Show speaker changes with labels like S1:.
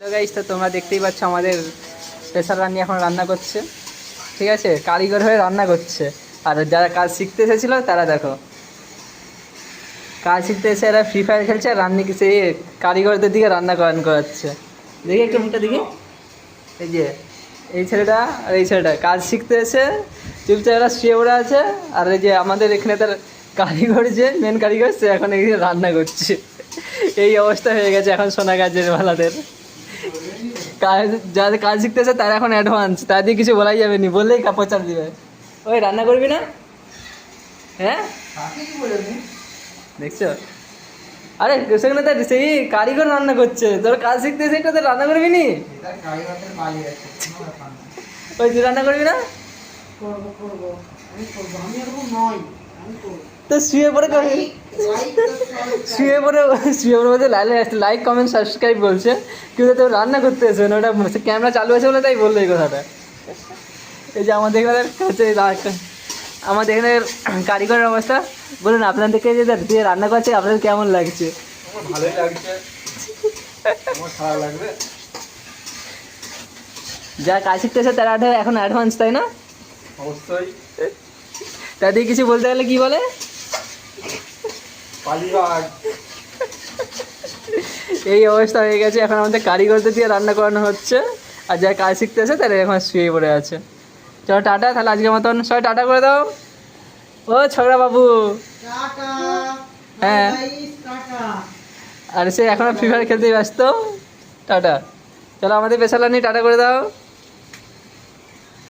S1: তো গাইস তো তোমরা দেখতেই পাচ্ছ আমাদের স্পেশাল রান্নি এখন রান্না করছে। ঠিক আছে? কারিগর হয়ে রান্না করছে। আর যারা কাজ শিখতে এসেছিল, তারা দেখো। কাজ শিখতে এসে এরা ফ্রি ফায়ার খেলছে আর রান্নি সেই কারিগরদের দিকে রান্না করান করাচ্ছে। দেখি একটু মুখটা দেখি। এই যে, এই ছেলেটা আর এই ছেলেটা। কাজ শিখতে এসে চুপচাপ এরা শুয়ে পড়ে আছে। আর এই যে আমাদের এখানে তার কারিগর যে মেন কারিগর, সে এখন এখানে রান্না করছে। এই অবস্থা হয়ে গেছে এখন সোনা গাছের বেলাদের কাজ যাদের কাজ শিখতেছে তারা এখন অ্যাডভান্স তাদের কিছু বলাই যাবে নি বললেই কাপড় দিবে। ওই রান্না করবি না? হ্যাঁ? দেখছ? আরে সেখানে তার সেই কারিগর রান্না করছে তোর কাজ শিখতে সেটা তো রান্না করবি নি? ওই তুই রান্না করবি না? তো শুয়ে পড়ে করবি শুয়ে পড়ে শুয়ে পড়ে বলছে লাইক লাইক কমেন্ট সাবস্ক্রাইব বলছে। কিন্তু তো রান্না করতে এসে না ওটা ক্যামেরা চালু আছে বলে তাই বলল এই কথাটা। এই যে আমাদের এখানে হচ্ছে আমাদের এখানে কারিগরের অবস্থা। বলুন আপনাদেরকে যে যে রান্না করছে আপনাদের কেমন লাগছে?
S2: ভালোই লাগছে। খারাপ লাগবে।
S1: যারা কাজ শিখতে এসে তারা এখন অ্যাডভান্স তাই না?
S2: অবশ্যই।
S1: তাদের কিছু বলতে গেলে কি বলে? এই অবস্থা হয়ে গেছে এখন আমাদের কারিগরদের দিয়ে রান্না করানো হচ্ছে। আর যারা কাজ শিখতে আসে তারা এখন শুয়ে পড়ে আছে। চলো টাটা তাহলে আজকের মতন সবাই টাটা করে দাও। ও ছগড়া বাবু। হ্যাঁ। আর সে এখনও ফ্রি ফায়ার খেলতে ব্যস্ত। টাটা। চলো আমাদের পেশালা নিয়ে টাটা করে দাও।